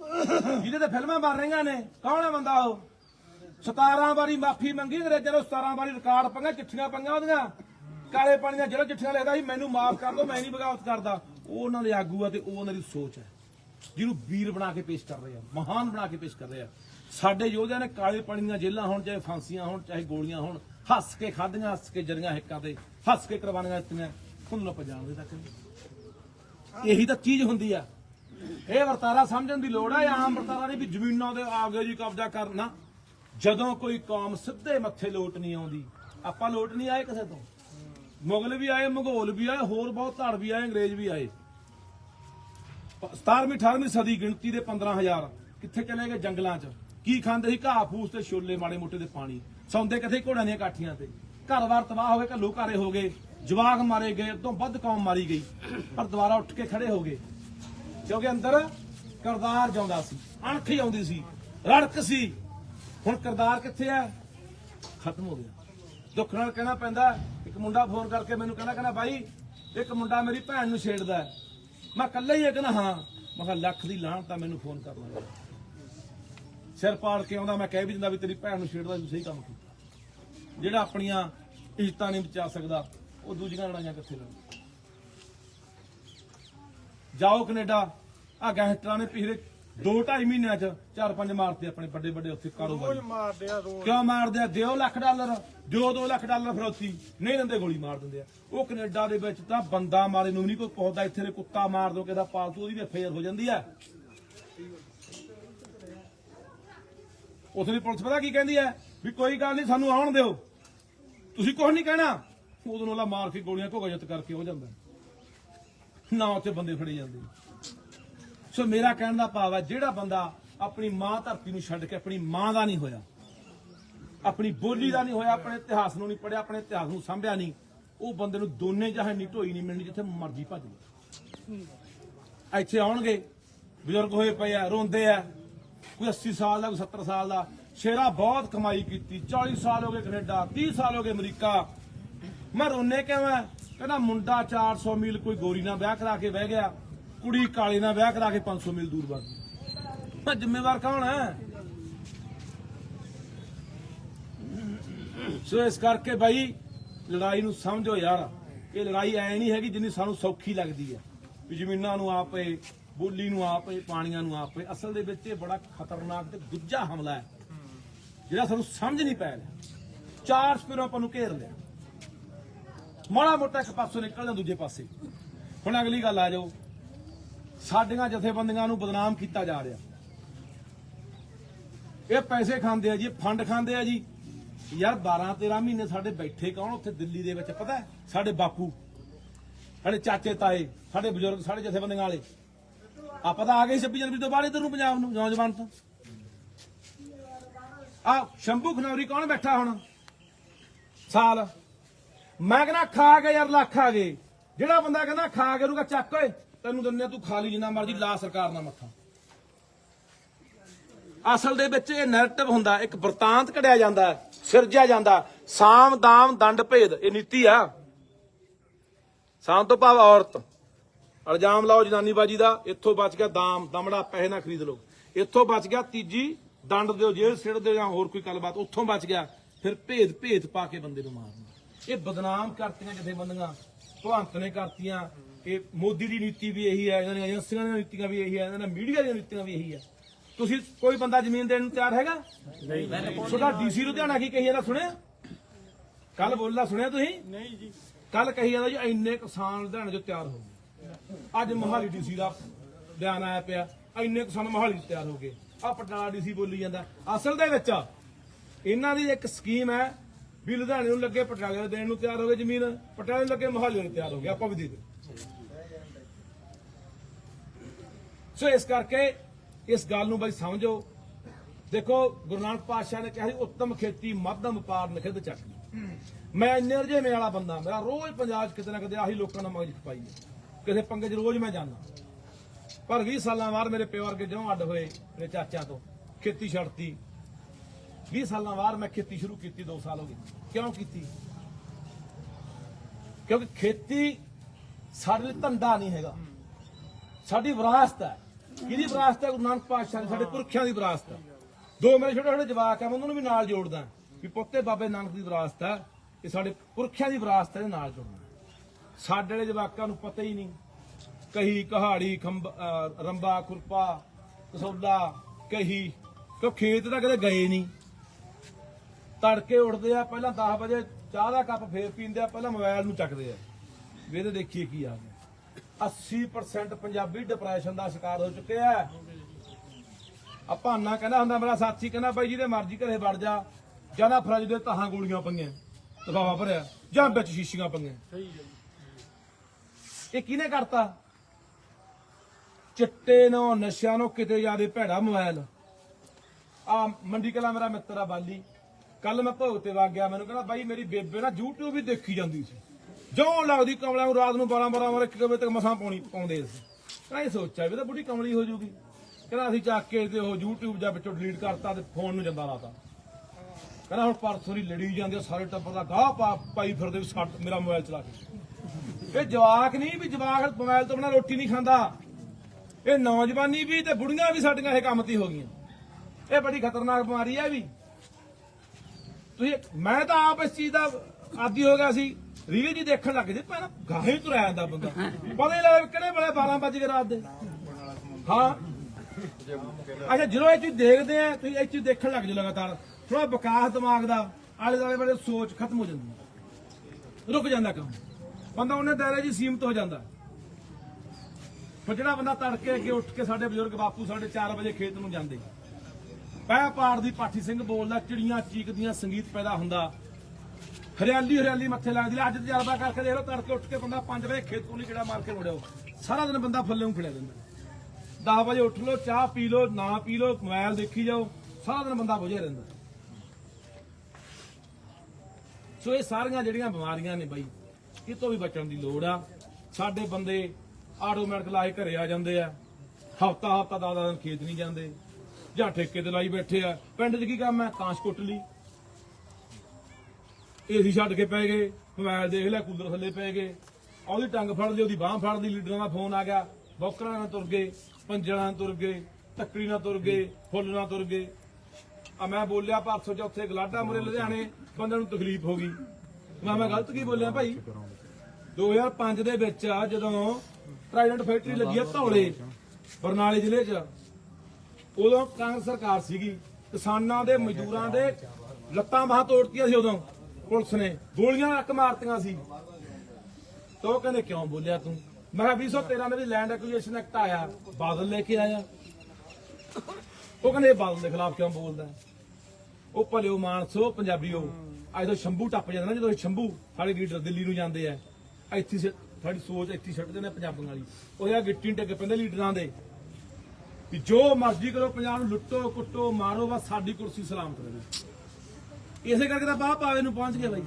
ਜਿਹਦੇ ਤੇ ਫਿਲਮਾਂ ਬਣ ਰਹੀਆਂ ਨੇ ਕੌਣ ਹੈ ਬੰਦਾ ਉਹ? 17 ਵਾਰੀ ਮਾਫੀ ਮੰਗੀ ਅੰਗਰੇਜ਼ਾਂ ਨੂੰ 17 ਵਾਰੀ ਰਿਕਾਰਡ ਪੰਗਾ ਚਿੱਠੀਆਂ ਪੰਗਾ ਉਹਦੀਆਂ। ਕਾਲੇ ਪਾਣੀ ਦੀਆਂ ਜਿਹੜਾ ਚਿੱਠੀਆਂ ਲਿਖਦਾ ਸੀ ਮੈਨੂੰ ਮਾਫ ਕਰ ਦਿਓ ਮੈਂ ਨਹੀਂ ਬਗਾਵਤ ਕਰਦਾ। ਉਹ ਉਹਨਾਂ ਦੇ ਆਗੂ ਆ ਤੇ ਉਹ ਉਹਨਾਂ ਦੀ ਸੋਚ ਹੈ ਜਿਹਨੂੰ ਵੀਰ ਬਣਾ ਕੇ ਪੇਸ਼ ਕਰ ਰਹੇ ਆ ਮਹਾਨ ਬਣਾ ਕੇ ਪੇਸ਼ ਕਰ ਰਹੇ ਆ। ਸਾਡੇ ਯੋਧਿਆਂ ਨੇ ਕਾਲੇ ਪਾਣੀ ਦੀਆਂ ਜੇਲ੍ਹਾਂ ਹੋਣ ਚਾਹੇ ਫਾਂਸੀਆਂ ਹੋਣ ਚਾਹੇ ਗੋਲੀਆਂ ਹੋਣ ਹੱਸ ਕੇ ਖਾਧੀਆਂ, ਹੱਸ ਕੇ ਜਰੀਆਂ ਹਿੱਕਾਂ ਤੇ, ਹੱਸ ਕੇ ਕੁਰਬਾਨੀਆਂ ਦਿੱਤੀਆਂ ਹੁਣ ਨਾ ਪਜਾਣਦੇ ਤੱਕ। ਇਹੀ ਤਾਂ ਚੀਜ਼ ਹੁੰਦੀ ਆ। ਇਹ ਵਰਤਾਰਾ ਸਮਝਣ ਦੀ ਲੋੜ ਆ ਆਮ ਵਰਤਾਰਾ ਨਹੀਂ ਵੀ ਜ਼ਮੀਨਾਂ ਦੇ ਆ ਗਏ ਜੀ ਕਬਜ਼ਾ ਕਰਨਾ। ਜਦੋਂ ਕੋਈ ਕੌਮ ਸਿੱਧੇ ਮੱਥੇ ਲੋਟ ਨਹੀਂ ਆਉਂਦੀ, ਆਪਾਂ ਲੋਟ ਨਹੀਂ ਆਏ ਕਿਸੇ ਤੋਂ। ਮੁਗਲ ਵੀ ਆਏ, ਮੁਗਲ ਵੀ ਆਏ, ਹੋਰ ਬਹੁਤ ਧੜ ਵੀ ਆਏ, ਅੰਗਰੇਜ਼ ਵੀ ਆਏ। 17ਵੀਂ 18ਵੀਂ ਸਦੀ ਗਿਣਤੀ ਦੇ 15000 ਕਿੱਥੇ ਚਲੇ ਗਏ ਜੰਗਲਾਂ 'ਚ? ਕੀ ਖਾਂਦੇ ਸੀ? ਘਾਹ, ਫੂਸ ਤੇ ਛੋਲੇ, ਮਾੜੇ ਮੋਟੇ ਦੇ ਪਾਣੀ। ਸੌਂਦੇ ਕਿੱਥੇ? ਘੋੜਿਆਂ ਦੀਆਂ ਕਾਠੀਆਂ ਤੇ। ਘਰ ਵਾਰ ਤਬਾਹ ਹੋ ਗਏ, ਘੱਲੂ ਘਾਰੇ ਹੋ ਗਏ। ਜਵਾਕ ਮਾਰੇ ਗਏ ਤੋਂ ਵੱਧ ਕੌਮ ਮਾਰੀ ਗਈ। ਪਰ ਦੁਬਾਰਾ ਉੱਠ ਕੇ ਖੜੇ ਹੋ ਗਏ। ਕਿਉਂਕਿ ਅੰਦਰ ਕਰਦਾਰ ਜਾਉਂਦਾ ਸੀ, ਅਣਖ ਆਉਂਦੀ ਸੀ, ਰੜਕ ਸੀ। ਹੁਣ ਕਰਦਾਰ ਕਿੱਥੇ ਆ? ਖਤਮ ਹੋ ਗਿਆ। ਦੁੱਖ ਨਾਲ ਕਹਿਣਾ ਪੈਂਦਾ, ਇੱਕ ਮੁੰਡਾ ਫੋਨ ਕਰਕੇ ਮੈਨੂੰ ਕਹਿੰਦਾ ਕਹਿੰਦਾ ਬਾਈ ਇੱਕ ਮੁੰਡਾ ਮੇਰੀ ਭੈਣ ਨੂੰ ਛੇੜਦਾ ਮੈਂ ਇਕੱਲਾ ਹੀ ਹੈ ਕਹਿੰਦਾ ਹਾਂ। ਮੈਂ ਕਿਹਾ, ਲੱਖ ਦੀ ਲਾਹਣ ਤਾਂ ਮੈਨੂੰ ਫੋਨ ਕਰ ਲੈਂਦਾ ਸਿਰ ਪਾੜ ਕੇ ਆਉਂਦਾ ਮੈਂ ਕਹਿ ਵੀ ਦਿੰਦਾ ਵੀ ਤੇਰੀ ਭੈਣ ਨੂੰ ਛੇੜਦਾ ਤੂੰ ਸਹੀ ਕੰਮ ਕੀਤਾ। ਜਿਹੜਾ ਆਪਣੀਆਂ ਇੱਜ਼ਤਾਂ ਨਹੀਂ ਬਚਾ ਸਕਦਾ ਉਹ ਦੂਜੀਆਂ ਲੜਾਈਆਂ ਕਿੱਥੇ ਲੜੂ ਜਾਓ ਕੈਨੇਡਾ ਆ ਗੈਂਗਸਟਰਾਂ ਨੇ ਪਿਛਲੇ 2.5 ਮਹੀਨਿਆਂ ਚ ਚਾਰ ਪੰਜ ਮਾਰਤੇ ਆਪਣੇ ਵੱਡੇ ਵੱਡੇ ਉੱਥੇ ਕਾਰੋਬਾਰੀ। ਮਾਰਦੇ ਆ ਰੋਜ਼। ਕਿਉਂ ਮਾਰਦੇ ਆ? ਦਿਓ ਲੱਖ ਡਾਲਰ ਦਿਓ 2 ਲੱਖ ਡਾਲਰ ਫਰੋਤੀ। ਨਹੀਂ ਦਿੰਦੇ ਗੋਲੀ ਮਾਰ ਦਿੰਦੇ ਆ। ਉਹ ਕੈਨੇਡਾ ਦੇ ਵਿੱਚ ਤਾਂ ਬੰਦਾ ਮਾਰੇ ਨੂੰ ਨਹੀਂ ਕੋਈ ਪਹੁੰਚਦਾ ਇੱਥੇ ਦੇ ਕੁੱਤਾ ਮਾਰ ਦੋ ਕਿਦਾ ਪਾਲਤੂ ਉਹਦੀ ਵੀ ਫੇਰ ਹੋ ਜਾਂਦੀ ਆ। ਉੱਥੇ ਦੀ ਪੁਲਿਸ ਪਤਾ ਕੀ ਕਹਿੰਦੀ ਹੈ? ਵੀ ਕੋਈ ਗੱਲ ਨਹੀਂ, ਸਾਨੂੰ ਆਉਣ ਦਿਓ। ਤੁਸੀਂ ਕੁਝ ਨਹੀਂ ਕਹਿਣਾ। ਉਦੋਂ ਨੂੰ ਮਾਰ ਕੇ ਗੋਲੀਆਂ ਘੋਗਜਤ ਕਰਕੇ ਹੋ ਜਾਂਦਾ। ਨਾ ਉੱਥੇ ਬੰਦੇ ਫੜੇ ਜਾਂਦੇ। ਸੋ ਮੇਰਾ ਕਹਿਣ ਦਾ ਭਾਵ ਹੈ, ਜਿਹੜਾ ਬੰਦਾ ਆਪਣੀ ਮਾਂ ਧਰਤੀ ਨੂੰ ਛੱਡ ਕੇ ਆਪਣੀ ਮਾਂ ਦਾ ਨਹੀਂ ਹੋਇਆ, ਆਪਣੀ ਬੋਲੀ ਦਾ ਨਹੀਂ ਹੋਇਆ, ਆਪਣੇ ਇਤਿਹਾਸ ਨੂੰ ਨਹੀਂ ਪੜਿਆ ਆਪਣੇ ਇਤਿਹਾਸ ਨੂੰ ਸੰਭਿਆ ਨਹੀਂ, ਉਹ ਬੰਦੇ ਨੂੰ ਦੋਨੇ ਜਹਾਨ ਨਹੀਂ ਢੋਈ ਨਹੀਂ ਮਿਲਣੀ ਜਿੱਥੇ ਮਰਜ਼ੀ ਭੱਜ ਲਏ ਇੱਥੇ ਆਉਣਗੇ, ਬਜ਼ੁਰਗ ਹੋਏ ਪਏ ਆ, ਰੋਂਦੇ ਆ ਕੋਈ 80 ਸਾਲ ਦਾ, ਕੋਈ 70 ਸਾਲ ਦਾ। ਸ਼ੇਰਾ ਬਹੁਤ ਕਮਾਈ ਕੀਤੀ। 40 ਸਾਲ ਹੋ ਗਏ ਕੈਨੇਡਾ 30 ਸਾਲ ਹੋ ਗਏ ਅਮਰੀਕਾ। ਮੈਂ ਰੋਨੇ ਕਿਵੇਂ? ਕਹਿੰਦਾ, ਮੁੰਡਾ 400 ਮੀਲ ਕੋਈ ਗੋਰੀ ਨਾਲ ਵਿਆਹ ਕਰਾ ਕੇ ਬਹਿ ਗਿਆ। ਕੁੜੀ ਕਾਲੇ ਨਾਲ ਵਿਆਹ ਕਰਾ ਕੇ 500 ਮੀਲ ਦੂਰ ਵਗ ਗਈ। ਮੈਂ ਜ਼ਿੰਮੇਵਾਰ ਕੌਣ ਹੈ ਸੋ ਇਸ ਕਰਕੇ ਬਾਈ, ਲੜਾਈ ਨੂੰ ਸਮਝੋ ਯਾਰ। ਇਹ ਲੜਾਈ ਐ ਨਹੀਂ ਹੈਗੀ ਜਿੰਨੀ ਸਾਨੂੰ ਸੌਖੀ ਲੱਗਦੀ ਹੈ। ਵੀ ਜ਼ਮੀਨਾਂ ਨੂੰ ਆਪੇ ਬੋਲੀ ਨੂੰ ਆਪੇ ਪਾਣੀਆਂ ਨੂੰ ਆਪੇ। ਅਸਲ ਦੇ ਵਿੱਚ ਇਹ ਬੜਾ ਖਤਰਨਾਕ ਤੇ ਗੁੱਜਾ ਹਮਲਾ ਹੈ। ਜਿਹੜਾ ਸਾਨੂੰ ਸਮਝ ਨਹੀਂ ਪੈ ਰਿਹਾ। ਚਾਰ ਸਪਿਰੋਂ ਆਪਾਂ ਨੂੰ ਘੇਰ ਲਿਆ। ਮਾੜਾ ਮੋਟਾ ਇੱਕ ਪਾਸੋਂ ਨਿਕਲਣਾ ਦੂਜੇ ਪਾਸੇ। ਹੁਣ ਅਗਲੀ ਗੱਲ ਆ ਜਾਓ। ਸਾਡੀਆਂ ਜਥੇਬੰਦੀਆਂ ਨੂੰ ਬਦਨਾਮ ਕੀਤਾ ਜਾ ਰਿਹਾ। ਇਹ ਪੈਸੇ ਖਾਂਦੇ ਆ ਜੀ, ਇਹ ਫੰਡ ਖਾਂਦੇ ਆ ਜੀ। ਯਾਰ 12 13 ਮਹੀਨੇ ਸਾਡੇ ਬੈਠੇ ਕੌਣ ਉੱਥੇ ਦਿੱਲੀ ਦੇ ਵਿੱਚ? ਪਤਾ ਸਾਡੇ ਬਾਪੂ, ਸਾਡੇ ਚਾਚੇ ਤਾਏ, ਸਾਡੇ ਬਜ਼ੁਰਗ, ਸਾਡੇ ਜਥੇਬੰਦੀਆਂ ਵਾਲੇ। ਆਪਾਂ ਤਾਂ ਆ ਗਏ 26 ਜਨਵਰੀ ਤੋਂ ਬਾਅਦ ਇਧਰ ਨੂੰ ਪੰਜਾਬ ਨੂੰ, ਨੌਜਵਾਨ ਤੋਂ। ਆ ਸ਼ੰਭੂ ਖਨੌਰੀ ਕੌਣ ਬੈਠਾ ਹੁਣ? ਸਾਲ। ਮੈਂ ਕਹਿੰਦਾ ਖਾ ਕੇ ਯਾਰ ਲੱਖ ਆ ਗਏ। ਜਿਹੜਾ ਬੰਦਾ ਕਹਿੰਦਾ ਖਾ ਕੇ ਰੂਗਾ, ਚੱਕ ਓਏ, ਤੈਨੂੰ ਦਿੰਨੇ ਤੂੰ ਖਾ ਲਈ, ਜਿੰਨਾ ਮਰਜ਼ੀ ਲਾ ਸਰਕਾਰ ਨਾਲ ਮੱਥਾ। ਅਸਲ ਦੇ ਵਿੱਚ ਇਹ ਨੈਰੇਟਿਵ ਹੁੰਦਾ, ਇੱਕ ਵਰਤਾਂਤ ਕਢਿਆ ਜਾਂਦਾ, ਸਿਰਜਿਆ ਜਾਂਦਾ। ਸਾਮ, ਦਾਮ, ਦੰਡ, ਭੇਦ, ਇਹ ਨੀਤੀ ਆ। ਸਾਮ ਤੋਂ ਭਾਵ ਔਰਤ। ਇਲਜ਼ਾਮ ਲਾਓ ਜਨਾਨੀਬਾਜੀ ਦਾ ਇੱਥੋਂ ਬਚ ਗਿਆ ਦਾਮ ਦਮੜਾ ਪੈਸੇ ਨਾ ਖਰੀਦ ਲਓ। ਇੱਥੋਂ ਬਚ ਗਿਆ ਤੀਜੀ ਦੰਡ ਦਿਓ ਜੇਲ੍ਹ ਸਿੱਟ ਦਿਓ ਜਾਂ ਹੋਰ ਕੋਈ ਗੱਲਬਾਤ ਉੱਥੋਂ ਬਚ ਗਿਆ। ਫਿਰ ਭੇਦ ਭੇਦ ਪਾ ਕੇ ਬੰਦੇ ਨੂੰ ਮਾਰਨਾ। ਇਹ ਬਦਨਾਮ ਕਰਤੀਆਂ ਜਥੇਬੰਦੀਆਂ ਭਗਵੰਤ ਨੇ ਕਰਤੀਆਂ। ਇਹ ਮੋਦੀ ਦੀ ਨੀਤੀ ਵੀ ਇਹੀ ਹੈ ਇਹਨਾਂ ਦੀਆਂ ਏਜੰਸੀਆਂ ਦੀਆਂ ਨੀਤੀਆਂ ਵੀ ਇਹੀ ਹੈ ਇਹਨਾਂ ਦੀਆਂ ਮੀਡੀਆ ਦੀਆਂ ਨੀਤੀਆਂ ਵੀ ਇਹੀ ਹੈ। ਤੁਸੀਂ ਕੋਈ ਬੰਦਾ ਜ਼ਮੀਨ ਦੇਣ ਨੂੰ ਤਿਆਰ ਹੈਗਾ? ਨਹੀਂ। ਤੁਹਾਡਾ ਡੀਸੀ ਲੁਧਿਆਣਾ ਕੀ ਕਹੀ ਜਾਂਦਾ ਸੁਣਿਆ? ਕੱਲ ਬੋਲਦਾ ਸੁਣਿਆ ਤੁਸੀਂ? ਨਹੀਂ ਜੀ। ਕੱਲ ਕਹੀ ਜਾਂਦਾ ਜੀ ਇੰਨੇ ਕਿਸਾਨ ਲੁਧਿਆਣੇ ਚ ਤਿਆਰ ਹੋ ਗਏ। ਅੱਜ ਮੋਹਾਲੀ ਡੀਸੀ ਦਾ ਬਿਆਨ ਆਇਆ ਪਿਆ। ਇੰਨੇ ਕਿਸਾਨ ਮੋਹਾਲੀ ਚ ਤਿਆਰ ਹੋ ਗਏ। ਆ ਪਟਿਆਲਾ ਡੀਸੀ ਬੋਲੀ ਜਾਂਦਾ। ਅਸਲ ਦੇ ਵਿੱਚ ਇਹਨਾਂ ਦੀ ਇੱਕ ਸਕੀਮ ਹੈ ਵੀ ਲੁਧਿਆਣੇ ਨੂੰ ਲੱਗੇ ਪਟਿਆਲੇ ਦੇਣ ਨੂੰ ਤਿਆਰ ਹੋ ਗਏ ਜ਼ਮੀਨ। ਪਟਿਆਲੇ ਨੂੰ ਲੱਗੇ ਮੋਹਾਲੀ ਨੂੰ ਤਿਆਰ ਹੋ ਗਏ। ਆਪਾਂ ਵੀ ਦੇ ਦੇ ਸੋ ਇਸ ਕਰਕੇ ਇਸ ਗੱਲ ਨੂੰ ਬਾਈ ਸਮਝੋ। ਦੇਖੋ, ਗੁਰੂ ਨਾਨਕ ਪਾਤਸ਼ਾਹ ਨੇ ਕਿਹਾ ਸੀ, ਉੱਤਮ ਖੇਤੀ, ਮੱਧਮ ਵਪਾਰ ਨਿਖਿਧ ਚੱਕ ਮੈਂ ਇੰਨੇ ਰਜੇਵੇਂ ਵਾਲਾ ਬੰਦਾ, ਮੇਰਾ ਰੋਜ਼ ਪੰਜਾਬ 'ਚ ਕਿਤੇ ਨਾ ਕਿਤੇ ਆਹੀ ਲੋਕਾਂ ਨਾਲ ਮਗਜ ਖਪਾਈ ਹੈ। ਕਿਸੇ ਪੰਗੇ 'ਚ ਰੋਜ਼ ਮੈਂ ਜਾਂਦਾ। ਪਰ 20 ਸਾਲਾਂ ਬਾਅਦ ਮੇਰੇ ਪਿਓ ਵਰਗੇ ਜਿਉਂ ਅੱਡ ਹੋਏ ਮੇਰੇ ਚਾਚਿਆਂ ਤੋਂ ਖੇਤੀ ਛੱਡਤੀ। 20 ਸਾਲਾਂ ਬਾਅਦ ਮੈਂ ਖੇਤੀ ਸ਼ੁਰੂ ਕੀਤੀ 2 ਸਾਲ ਹੋ ਗਏ। ਕਿਉਂ ਕੀਤੀ? ਕਿਉਂਕਿ ਖੇਤੀ ਸਾਡੇ ਲਈ ਧੰਦਾ ਨਹੀਂ ਹੈਗਾ। ਸਾਡੀ ਵਿਰਾਸਤ ਹੈ। ਕਿਹਦੀ ਵਿਰਾਸਤ ਹੈ? ਗੁਰੂ ਨਾਨਕ ਪਾਤਸ਼ਾਹ ਦੀ ਸਾਡੇ ਪੁਰਖਿਆਂ ਦੀ ਵਿਰਾਸਤ ਹੈ। ਦੋ ਮੇਰੇ ਛੋਟੇ ਛੋਟੇ ਜਵਾਕ ਆ ਮੈਂ ਉਹਨਾਂ ਨੂੰ ਵੀ ਨਾਲ ਜੋੜਦਾ। ਵੀ ਪੁੱਤੇ ਬਾਬੇ ਨਾਨਕ ਦੀ ਵਿਰਾਸਤ ਹੈ। ਇਹ ਸਾਡੇ ਪੁਰਖਿਆਂ ਦੀ ਵਿਰਾਸਤ ਹੈ ਨਾਲ ਜੋੜਨਾ। ਸਾਡੇ ਵਾਲੇ ਜਵਾਕਾਂ ਨੂੰ ਪਤਾ ਹੀ ਨਹੀਂ। ਕਹੀ ਕਹਾੜੀ ਖੰਬ ਰੰਬਾ, ਖੁਰਪਾ, ਕਸੌਲਾ, ਕਹੀ ਕਿ ਖੇਤ ਤਾਂ ਕਦੇ ਗਏ ਨਹੀਂ। ਤੜਕੇ ਉੱਠਦੇ ਆ, ਪਹਿਲਾਂ 10 ਵਜੇ ਚਾਹ ਦਾ ਕੱਪ ਫੇਰ ਪੀਂਦੇ ਆ, ਪਹਿਲਾਂ ਮੋਬਾਈਲ ਨੂੰ ਚੱਕਦੇ ਆ। ਵੀ ਇਹਦੇ ਦੇਖੀਏ ਕੀ ਆ ਗਿਆ। 80% ਪੰਜਾਬੀ ਡਿਪਰੈਸ਼ਨ ਦਾ ਸ਼ਿਕਾਰ ਹੋ ਚੁੱਕੇ ਆ। ਆ ਭਾਨਾ ਕਹਿੰਦਾ ਹੁੰਦਾ, ਮੇਰਾ ਸਾਥੀ ਕਹਿੰਦਾ, ਬਾਈ ਜਿਹਦੇ ਮਰਜ਼ੀ ਘਰੇ ਵੜ ਜਾ। ਜਾਂ ਨਾ ਫਰਜ ਦੇ ਤਾਹਾਂ ਗੋਲੀਆਂ ਪਈਆਂ ਦਬਾਵਾ ਭਰਿਆ। ਜਾਂ ਵਿੱਚ ਸ਼ੀਸ਼ੀਆਂ ਪਈਆਂ। ਸਹੀ ਹੈ ਇਹ ਕਿਹਨੇ ਕਰਤਾ? ਚਿੱਟੇ ਨੂੰ ਨਸ਼ਿਆਂ ਨੂੰ ਕਿਤੇ ਜ਼ਿਆਦਾ ਭੈੜਾ ਮੋਬਾਈਲ ਆ ਮੰਡੀ ਕਲਾ ਮੇਰਾ ਮਿੱਤਰ ਆ ਬਾਲੀ। ਕੱਲ ਮੈਂ ਭੋਗ ਤੇ ਵਗ ਗਿਆ ਮੈਨੂੰ ਕਹਿੰਦਾ ਬਾਈ ਮੇਰੀ ਬੇਬੇ ਨਾ YouTube ਵੀ ਦੇਖੀ ਜਾਂਦੀ ਸੀ। ਜਿਉਂ ਲੱਗਦੀ ਕਮਲਿਆਂ ਨੂੰ ਰਾਤ ਨੂੰ 12 12 ਵਜੇ ਇੱਕ ਵਜੇ ਤੱਕ ਮਸਾਂ ਪਾਉਣੀ ਪਾਉਂਦੇ ਸੀ। ਕਹਿੰਦਾ ਇਹ ਸੋਚਿਆ ਵੀ ਤਾਂ ਬੁੱਢੀ ਕਮਲੀ ਹੋ ਜਾਊਗੀ ਕਹਿੰਦਾ ਅਸੀਂ ਚੱਕ ਕੇ ਤੇ ਉਹ YouTube ਜਾਂ ਵਿੱਚੋਂ ਡਿਲੀਟ ਕਰਤਾ ਤੇ ਫੋਨ ਨੂੰ ਜਾਂਦਾ ਲਾਤਾ। ਕਹਿੰਦਾ ਹੁਣ ਪਰਸੋਂ ਦੀ ਲੜੀ ਜਾਂਦੇ ਆ, ਸਾਰੇ ਟੱਬਰ ਦਾ ਗਾਹ ਪਾ ਪਾਈ ਫਿਰਦੇ ਵੀ ਸੱਟ ਮੇਰਾ ਮੋਬਾਈਲ ਚਲਾ ਕੇ। ਇਹ ਜਵਾਕ ਨਹੀਂ ਵੀ ਜਵਾਕ ਮੋਬਾਈਲ ਤੋਂ ਬਿਨਾਂ ਰੋਟੀ ਨਹੀਂ ਖਾਂਦਾ। ਇਹ ਨੌਜਵਾਨੀ ਵੀ ਤੇ ਬੁੜੀਆਂ ਵੀ ਸਾਡੀਆਂ ਇਹ ਕੰਮ ਤੇ ਹੋ ਗਈਆਂ। ਇਹ ਬੜੀ ਖਤਰਨਾਕ ਬਿਮਾਰੀ ਹੈ ਵੀ। ਤੁਸੀਂ ਮੈਂ ਤਾਂ ਆਪ ਇਸ ਚੀਜ਼ ਦਾ ਆਦੀ ਹੋ ਗਿਆ ਸੀ। ਰੀਲ ਜੀ ਦੇਖਣ ਲੱਗ ਜੇ ਪਹਿਲਾਂ ਗਾਹੇ ਤੁਰਿਆ ਜਾਂਦਾ ਬੰਦਾ। ਪਤਾ ਹੀ ਲੱਗਦਾ ਕਿਹੜੇ ਵੇਲੇ 12 ਵਜੇ ਕੇ ਰਾਤ ਦੇ। ਹਾਂ। ਅੱਛਾ, ਜਦੋਂ ਇਹ ਚੀਜ਼ ਦੇਖਦੇ ਆ, ਤੁਸੀਂ ਇਹ ਚੀਜ਼ ਦੇਖਣ ਲੱਗ ਜਾਓ ਲਗਾਤਾਰ। ਥੋੜਾ ਵਿਕਾਸ ਦਿਮਾਗ ਦਾ ਆਲੇ ਦੁਆਲੇ ਬਾਰੇ ਸੋਚ ਖਤਮ ਹੋ ਜਾਂਦੀ ਰੁਕ ਜਾਂਦਾ ਕੰਮ। ਬੰਦਾ ਉਹਨੇ ਦਾਇਰੇ ਜੀ ਸੀਮਤ ਹੋ ਜਾਂਦਾ। ਪਰ ਜਿਹੜਾ ਬੰਦਾ ਤੜਕੇ ਅੱਗੇ ਉੱਠ ਕੇ ਸਾਡੇ ਬਜ਼ੁਰਗ ਬਾਪੂ ਸਾਡੇ 4 ਵਜੇ ਖੇਤ ਨੂੰ ਜਾਂਦੇ। ਪੈ ਪਾੜ ਦੀ ਪਾਠੀ ਸਿੰਘ ਬੋਲਦਾ, ਚਿੜੀਆਂ ਚੀਕਦੀਆਂ, ਸੰਗੀਤ ਪੈਦਾ ਹੁੰਦਾ। ਹਰਿਆਲੀ ਹਰਿਆਲੀ ਮੱਥੇ ਲੱਗਦੀ ਅੱਜ ਤਜਰਬਾ ਕਰਕੇ ਦੇਖ ਲਓ, ਤੜਕੇ ਉੱਠ ਕੇ ਬੰਦਾ 5 ਵਜੇ ਖੇਤ ਕੋਲ ਕਿਹੜਾ ਮਾਰ ਕੇ ਮੁੜਿਆ। ਸਾਰਾ ਦਿਨ ਬੰਦਾ ਫੱਲੇ ਨੂੰ ਫੜਿਆ ਦਿੰਦਾ 10 ਵਜੇ ਉੱਠ ਲਓ, ਚਾਹ ਪੀ ਲਓ, ਨਾ ਪੀ ਲਓ, ਮੋਬਾਈਲ ਦੇਖੀ ਜਾਓ, ਸਾਰਾ ਦਿਨ ਬੰਦਾ ਬੁਝਿਆ ਰਹਿੰਦਾ। ਸੋ ਇਹ ਸਾਰੀਆਂ ਜਿਹੜੀਆਂ ਬਿਮਾਰੀਆਂ ਨੇ ਬਾਈ ਇਹ ਤੋਂ ਵੀ ਬਚਣ ਦੀ ਲੋੜ ਆ। ਸਾਡੇ ਬੰਦੇ ਆਟੋਮੈਟਿਕ ਲਾਏ ਘਰੇ ਆ ਜਾਂਦੇ ਆ। ਹਫਤਾ ਹਫਤਾ ਦਾ ਦਿਨ ਖੇਤ ਨਹੀਂ ਜਾਂਦੇ। ਜਾਂ ਠੇਕੇ ਤੇ ਲਾਈ ਬੈਠੇ ਆ। ਪਿੰਡ 'ਚ ਕੀ ਕੰਮ ਹੈ ਕਾਂਸ਼ ਕੁੱਟ ਲਈ। ਏਸੀ ਛੱਡ ਕੇ ਪੈ ਗਏ। ਮੋਬਾਈਲ ਦੇਖ ਲਿਆ, ਕੂਲਰ ਥੱਲੇ ਪੈ ਗਏ। ਉਹਦੀ ਟੰਗ ਫੜ ਲਈ, ਉਹਦੀ ਬਾਹ ਫੜ ਲਈ, ਲੀਡਰਾਂ ਦਾ ਫੋਨ ਆ ਗਿਆ। ਬੌਕਰਾਂ ਨਾਲ ਤੁਰ ਗਏ, ਪੰਜਰਾਂ ਨਾਲ ਤੁਰ ਗਏ ਤੱਕੜੀ ਨਾਲ ਤੁਰ ਗਏ, ਫੁੱਲ ਨਾਲ ਤੁਰ ਗਏ। ਆ ਮੈਂ ਬੋਲਿਆ, ਪਰਸੋਂ ਚੌਥੇ ਗਲਾਡਾ ਮੁਰੇ ਲੁਧਿਆਣੇ, ਬੰਦੇ ਨੂੰ ਤਕਲੀਫ ਹੋ ਗਈ। ਮੈਂ ਮੈਂ ਗਲਤ ਕੀ ਬੋਲਿਆ ਭਾਈ? 2005 ਦੇ ਵਿੱਚ ਆ ਜਦੋਂ ਟ੍ਰਾਈਡੈਂਟ ਫੈਕਟਰੀ ਲੱਗੀ ਆ ਧੌਲੇ, ਬਰਨਾਲੇ ਜ਼ਿਲ੍ਹੇ 'ਚ। ਉਦੋਂ ਕਾਂਗਰਸ ਸਰਕਾਰ ਸੀਗੀ। ਕਿਸਾਨਾਂ ਦੇ ਮਜ਼ਦੂਰਾਂ ਦੇ ਲੱਤਾਂ ਬਾਹਾਂ ਤੋੜਤੀਆਂ ਸੀ ਉਦੋਂ ਪੁਲਿਸ ਨੇ। ਗੋਲੀਆਂ ਰੱਖ ਮਾਰਤੀਆਂ ਸੀ। ਤਾਂ ਉਹ ਕਹਿੰਦੇ, ਕਿਉਂ ਬੋਲਿਆ ਤੂੰ? ਮੈਂ ਕਿਹਾ 2013 ਦੇ ਵਿੱਚ ਲੈਂਡ ਐਕੁਜੀਸ਼ਨ ਐਕਟ ਆਇਆ, ਬਾਦਲ ਲੈ ਕੇ ਆਇਆ। ਉਹ ਕਹਿੰਦੇ ਬਾਦਲ ਦੇ ਖਿਲਾਫ ਕਿਉਂ ਬੋਲਦਾ? ਉਹ ਭਲਿਓ ਮਾਨਸੋ, ਪੰਜਾਬੀਓ। ਅੱਜ ਤੋਂ ਸ਼ੰਭੂ ਟੱਪ ਜਾਂਦਾ ਨਾ ਜਦੋਂ ਸ਼ੰਭੂ ਸਾਡੇ ਲੀਡਰ ਦਿੱਲੀ ਨੂੰ ਜਾਂਦੇ ਆ ਇੱਥੇ ਸਾਡੀ ਸੋਚ ਇੱਥੇ ਛੱਡਦੇ ਨੇ ਪੰਜਾਬੀਆਂ ਵਾਲੀ ਉਹ ਯਾ ਗਿੱਟੀ ਨੂੰ ਟੱਕ ਪੈਂਦੇ ਲੀਡਰਾਂ ਦੇ। ਵੀ ਜੋ ਮਰਜ਼ੀ ਕਰੋ, ਪੰਜਾਬ ਨੂੰ ਲੁੱਟੋ, ਕੁੱਟੋ, ਮਾਰੋ, ਬਸ ਸਾਡੀ ਕੁਰਸੀ ਸਲਾਮਤ ਰਹੇ। ਇਸੇ ਕਰਕੇ ਤਾਂ ਬਾਹ ਪਾਵੇ ਨੂੰ ਪਹੁੰਚ ਗਏ ਬਾਈ।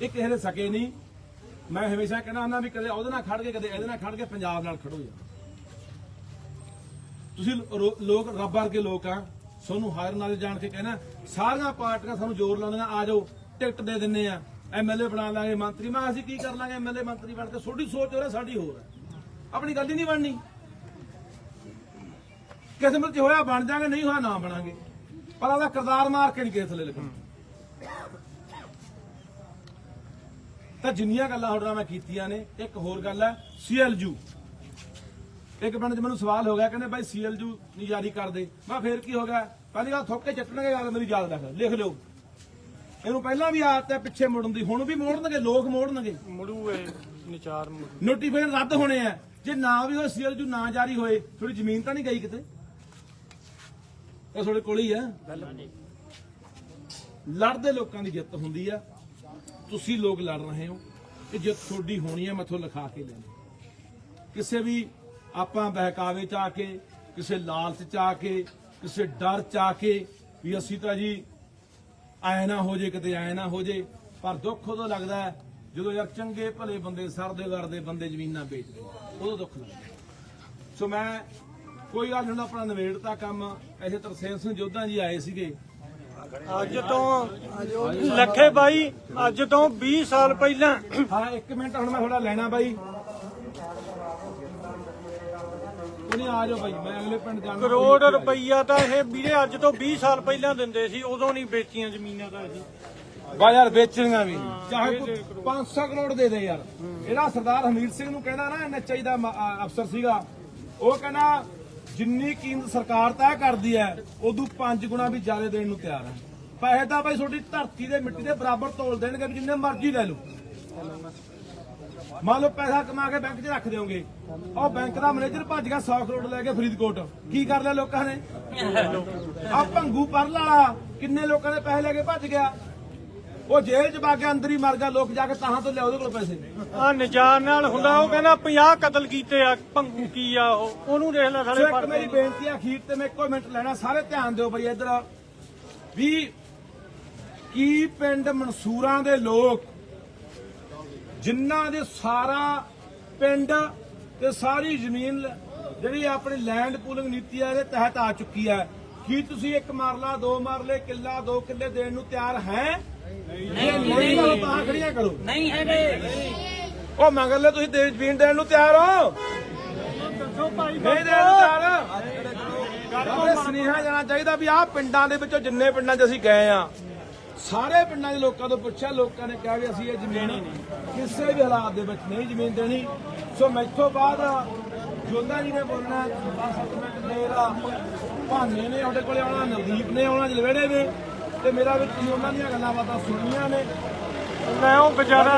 ਇਹ ਕਿਸੇ ਦੇ ਸਕੇ ਨਹੀਂ। ਮੈਂ ਹਮੇਸ਼ਾ ਕਹਿੰਦਾ ਹੁੰਦਾ ਵੀ ਕਦੇ ਉਹਦੇ ਨਾਲ ਖੜ ਕੇ, ਕਦੇ ਇਹਦੇ ਨਾਲ ਖੜ ਕੇ ਪੰਜਾਬ ਨਾਲ ਖੜੋ ਯਾਰ। ਤੁਸੀਂ ਲੋਕ, ਰੱਬ ਵਰਗੇ ਲੋਕ ਆ। ਤੁਹਾਨੂੰ ਹਾਇਰ ਨਾਲ ਜਾਣ ਕੇ ਕਹਿਣਾ, ਸਾਰੀਆਂ ਪਾਰਟੀਆਂ ਸਾਨੂੰ ਜ਼ੋਰ ਲਾਉਂਦੀਆਂ, ਆ ਜਾਓ, ਟਿਕਟ ਦੇ ਦਿੰਨੇ ਆ। ਐਮਐਲਏ ਬਣਾ ਲਾਂਗੇ, ਮੰਤਰੀ, ਮੈਂ ਅਸੀਂ ਕੀ ਕਰ ਲਾਂਗੇ ਐਮਐਲਏ ਮੰਤਰੀ ਬਣ ਕੇ ਤੁਹਾਡੀ ਸੋਚ ਹੋਰ ਹੈ ਸਾਡੀ ਹੋਰ ਹੈ। ਆਪਣੀ ਗੱਲ ਹੀ ਨਹੀਂ ਬਣਨੀ। ਕਿਸਮਤ ਚ ਹੋਇਆ, ਬਣ ਜਾਗੇ, ਨਹੀਂ ਹੋਇਆ, ਨਾ ਬਣਾਂਗੇ। ਪਰ ਉਹਦਾ ਕਿਰਦਾਰ ਮਾਰ ਕੇ ਨਹੀਂ ਕਿਸੇ ਥੱਲੇ ਲੱਗਣਾ ਤਾਂ ਜਿੰਨੀਆਂ ਗੱਲਾਂ ਤੁਹਾਡੇ ਨਾਲ ਮੈਂ ਕੀਤੀਆਂ ਨੇ, ਇੱਕ ਹੋਰ ਗੱਲ ਹੈ ਸੀਐਲਯੂ ਇੱਕ ਪਿੰਡ 'ਚ ਮੈਨੂੰ ਸਵਾਲ ਹੋ ਗਿਆ ਕਹਿੰਦੇ ਬਾਈ ਸੀਐਲਯੂ ਨਹੀਂ ਜਾਰੀ ਕਰਦੇ। ਮੈਂ ਫੇਰ ਕੀ ਹੋ ਗਿਆ? ਪਹਿਲੀ ਗੱਲ ਥੋਕੇ ਚੱਟਣਗੇ ਗੱਲ ਮੇਰੀ ਯਾਦ ਰੱਖ ਲਿਖ ਲਿਓ। ਇਹਨੂੰ ਪਹਿਲਾਂ ਵੀ ਆਦਤ ਹੈ ਪਿੱਛੇ ਮੁੜਨ ਦੀ ਹੁਣ ਵੀ ਮੋੜਨਗੇ ਲੋਕ ਮੋੜਨਗੇ। ਮੁੜੂ ਇਹ ਨਿਚਾਰ ਮੁੜੂ। ਨੋਟੀਫਿਕੇਸ਼ਨ ਰੱਦ ਹੋਣੇ ਆ। ਜੇ ਨਾ ਵੀ ਹੋਏ ਸੀਐਲਯੂ ਨਾ ਜਾਰੀ ਹੋਏ ਥੋੜੀ ਜ਼ਮੀਨ ਤਾਂ ਨਹੀਂ ਗਈ ਕਿਤੇ? ਇਹ ਤੁਹਾਡੇ ਕੋਲ ਹੀ ਆ। ਲੜਦੇ ਲੋਕਾਂ ਦੀ ਜਿੱਤ ਹੁੰਦੀ ਆ। ਤੁਸੀਂ ਲੋਕ ਲੜ ਰਹੇ ਹੋ। ਇਹ ਜਿੱਤ ਤੁਹਾਡੀ ਹੋਣੀ ਹੈ ਮੈਥੋਂ ਲਿਖਾ ਕੇ ਲੈਣੀ। ਕਿਸੇ ਵੀ ਆਪਾਂ ਬਹਿਕਾਵੇ ਚ ਆ ਕੇ ਕਿਸੇ ਲਾਲਚ ਚ ਆ ਕੇ ਕਿਸੇ ਡਰ ਚ ਆ ਕੇ ਵੀ ਅਸੀਂ ਤਾਂ ਜੀ ਐ ਨਾ ਹੋ ਜੇ ਕਿਤੇ ਐ ਨਾ ਹੋ ਜੇ। ਪਰ ਦੁੱਖ ਉਦੋਂ ਲੱਗਦਾ ਜਦੋਂ ਯਾਰ ਚੰਗੇ ਭਲੇ ਬੰਦੇ ਸਰਦੇ ਕਰਦੇ ਬੰਦੇ ਜ਼ਮੀਨਾਂ ਵੇਚਦੇ ਉਦੋਂ ਦੁੱਖ ਲੱਗਦਾ ਸੋ ਮੈਂ ਕੋਈ ਗੱਲ ਨਹੀਂ ਆਪਣਾ ਨਵੇੜਤਾ ਕੰਮ। ਐਸੇ ਤਰਸੇਮ ਸਿੰਘ ਜੋਧਾ ਜੀ ਆਏ ਸੀਗੇ। ਅੱਜ ਤੋਂ ਲੱਖੇ ਬਾਈ ਅੱਜ ਤੋਂ 20 ਸਾਲ ਪਹਿਲਾਂ। ਹਾਂ ਇੱਕ ਮਿੰਟ ਹੁਣ ਮੈਂ ਥੋੜਾ ਲੈਣਾ ਬਾਈ। ਉਹਨੇ ਆ ਜਾਓ ਬਾਈ ਮੈਂ ਅਗਲੇ ਪਿੰਡ ਜਾਣਾ। ਕਰੋੜ ਰੁਪਈਆ ਤਾਂ ਇਹ ਵੀਰੇ ਅੱਜ ਤੋਂ 20 ਸਾਲ ਪਹਿਲਾਂ ਦਿੰਦੇ ਸੀ ਉਦੋਂ ਨਹੀਂ ਵੇਚੀਆਂ ਜ਼ਮੀਨਾਂ ਤਾਂ ਅਸੀਂ ਬਾ ਯਾਰ ਵੇਚਣੀਆਂ ਵੀ। ਚਾਹੇ ਕੋਈ 500 ਕਰੋੜ ਦੇ ਦੇ ਯਾਰ। ਇਹਦਾ ਸਰਦਾਰ ਹਮੀਰ ਸਿੰਘ ਨੂੰ ਕਹਿੰਦਾ ਨਾ ਐਨਐਚਆਈ ਦਾ ਅਫਸਰ ਸੀਗਾ। ਉਹ ਕਹਿੰਦਾ ਜਿੰਨੀ ਕੀਮਤ ਸਰਕਾਰ ਤੈਅ ਕਰਦੀ ਹੈ ਉਦੋਂ 5 ਗੁਣਾ ਵੀ ਜ਼ਿਆਦਾ ਦੇਣ ਨੂੰ ਤਿਆਰ ਹੈ ਪੈਸੇ ਤਾਂ ਬਾਈ ਤੁਹਾਡੀ ਧਰਤੀ ਦੇ ਮਿੱਟੀ ਦੇ ਬਰਾਬਰ ਤੋਲ ਦੇਣਗੇ ਵੀ ਜਿੰਨੇ ਮਰਜ਼ੀ ਲੈ ਲਓ। ਮੰਨ ਲਓ ਪੈਸਾ ਕਮਾ ਕੇ ਬੈਂਕ 'ਚ ਰੱਖ ਦਿਓਗੇ। ਉਹ ਬੈਂਕ ਦਾ ਮੈਨੇਜਰ ਭੱਜ ਗਿਆ 100 ਕਰੋੜ ਲੈ ਕੇ ਫਰੀਦਕੋਟ। ਕੀ ਕਰ ਲਿਆ ਲੋਕਾਂ ਨੇ? ਆ ਭੰਗੂ ਪਰਲ ਵਾਲਾ ਕਿੰਨੇ ਲੋਕਾਂ ਦੇ ਪੈਸੇ ਲੈ ਕੇ ਭੱਜ ਗਿਆ? ਉਹ ਜੇਲ੍ਹ 'ਚ ਕੇ ਅੰਦਰ ਹੀ ਮਰ ਗਿਆ ਲੋਕ ਜਾ ਕੇ ਤਾਹਾਂ ਤੋਂ ਲਿਆ ਉਹਦੇ ਕੋਲ ਪੈਸੇ। ਆ ਨਿਜਾਰ ਨਾਲ ਹੁੰਦਾ ਉਹ ਕਹਿੰਦਾ 50 ਕਤਲ ਕੀਤੇ ਆ ਭੰਗੂ ਕੀ ਆ ਉਹ ਉਹਨੂੰ ਦੇਖ ਲੈ ਸੋ ਸਾਲੇ ਇੱਕ ਮੇਰੀ ਬੇਨਤੀ ਹੈ ਅਖੀਰ ਤੇ ਮੈਂ ਇੱਕੋ ਮਿੰਟ ਲੈਣਾ ਸਾਰੇ ਧਿਆਨ ਦਿਓ ਬਈ ਇੱਧਰ। ਵੀ ਕੀ ਪਿੰਡ ਮਨਸੂਰਾਂ ਦੇ ਲੋਕ ਜਿਨ੍ਹਾਂ ਦੇ ਸਾਰਾ ਪਿੰਡ ਤੇ ਸਾਰੀ ਜ਼ਮੀਨ ਜਿਹੜੀ ਆਪਣੀ ਲੈਂਡ ਪੂਲਿੰਗ ਨੀਤੀ ਹੈ ਇਹਦੇ ਤਹਿਤ ਆ ਚੁੱਕੀ ਹੈ ਕੀ ਤੁਸੀਂ ਇੱਕ ਮਰਲਾ ਦੋ ਮਰਲੇ ਕਿੱਲਾ ਦੋ ਕਿੱਲੇ ਦੇਣ ਨੂੰ ਤਿਆਰ ਹੈ? ਨਹੀਂ ਨਹੀਂ ਕਰੋ ਤਾਂ ਖੜੀਆਂ ਕਰੋ। ਨਹੀਂ ਹੈਗੇ। ਉਹ ਮੰਗ ਲੈ ਤੁਸੀਂ ਦੇ ਜ਼ਮੀਨ ਦੇਣ ਨੂੰ ਤਿਆਰ ਹੋ? ਦੱਸੋ ਭਾਈ ਨਹੀਂ ਦੇਣ ਨੂੰ ਤਿਆਰ। ਸੁਨੇਹਾ ਜਾਣਾ ਚਾਹੀਦਾ ਵੀ ਆਹ ਪਿੰਡਾਂ ਦੇ ਵਿੱਚੋਂ ਜਿੰਨੇ ਪਿੰਡਾਂ 'ਚ ਅਸੀਂ ਗਏ ਆ ਸਾਰੇ ਪਿੰਡਾਂ ਦੇ ਲੋਕਾਂ ਤੋਂ ਪੁੱਛਿਆ, ਲੋਕਾਂ ਨੇ ਕਿਹਾ ਵੀ ਅਸੀਂ ਇਹ ਜ਼ਮੀਨ ਕਿਸੇ ਵੀ ਹਾਲਾਤ ਦੇ ਵਿੱਚ ਨਹੀਂ ਜ਼ਮੀਨ ਦੇਣੀ। ਸੋ ਮੈਥੋਂ ਬਾਅਦ ਜੋਦਾ ਜੀ ਨੇ ਬੋਲਣਾ 10 ਮਿੰਟ ਮੇਰਾ ਭਾਨੇ ਨੇ, ਉਹਦੇ ਕੋਲੇ ਆਉਣਾ, ਨਵਦੀਪ ਨੇ ਆਉਣਾ, ਜਲਵੇੜੇ ਨੇ। ਤੇ ਮੇਰਾ ਵੀ ਤੁਸੀਂ ਉਹਨਾਂ ਦੀਆਂ ਗੱਲਾਂ ਬਾਤਾਂ ਸੁਣੀਆਂ ਨੇ। ਮੈਂ ਉਹ ਵਿਚਾਰਾ